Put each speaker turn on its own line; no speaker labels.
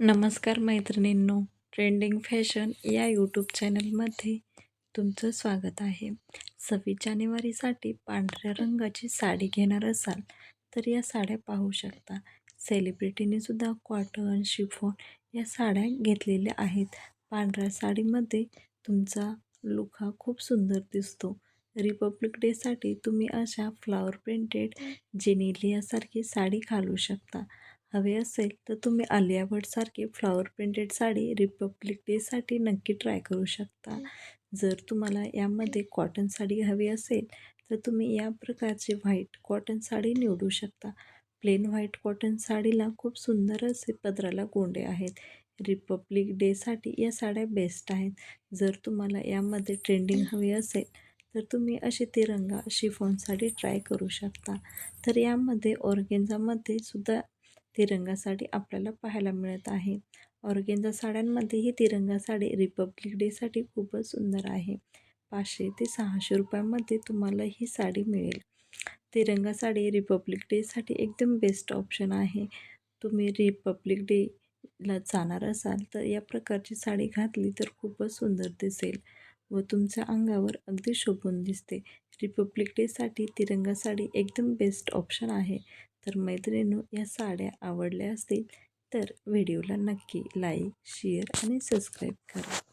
नमस्कार मैत्रिणींनो trending fashion या यूट्यूब चॅनलमध्ये तुमचं स्वागत आहे. सव्वीस जानेवारीसाठी पांढऱ्या रंगाची साडी घेणार असाल तर या साड्या पाहू शकता. सेलिब्रिटीनेसुद्धा कॉटन शिफॉन या साड्या घेतलेल्या आहेत. पांढऱ्या साडीमध्ये तुमचा लुक हा खूप सुंदर दिसतो. रिपब्लिक डेसाठी तुम्ही अशा फ्लावर प्रिंटेड जेनेलियासारखी साडी घालू शकता. हवे असेल तर तुम्ही आलिया भटसारखी फ्लॉवर प्रिंटेड साडी रिपब्लिक डेसाठी नक्की ट्राय करू शकता. जर तुम्हाला यामध्ये कॉटन साडी हवी असेल तर तुम्ही या प्रकारची व्हाईट कॉटन साडी निवडू शकता. प्लेन व्हाईट कॉटन साडीला खूप सुंदर असे पदराला गोंडे आहेत. रिपब्लिक डेसाठी या साड्या बेस्ट आहेत. जर तुम्हाला यामध्ये ट्रेंडिंग हवी असेल तर तुम्ही अशी तिरंगा शिफॉन साडी ट्राय करू शकता. तर यामध्ये ऑर्गेन्झामध्ये सुद्धा तिरंगासाठी आपल्याला पाहायला मिळत आहे. ऑर्गेंजा साड्यांमध्ये ही तिरंगा साडी रिपब्लिक डेसाठी खूपच सुंदर आहे. पाचशे ते सहाशे रुपयामध्ये तुम्हाला ही साडी मिळेल. तिरंगा साडी रिपब्लिक डेसाठी एकदम बेस्ट ऑप्शन आहे. तुम्ही रिपब्लिक डेला जाणार असाल तर या प्रकारची साडी घातली तर खूपच सुंदर दिसेल व तुमच्या अंगावर अगदी शोभून दिसते. रिपब्लिक डेसाठी तिरंगा साडी एकदम बेस्ट ऑप्शन आहे. तर मैत्रिणींनो या साड्या आवडल्या असतील तर व्हिडिओला नक्की लाईक शेअर आणि सबस्क्राईब करा.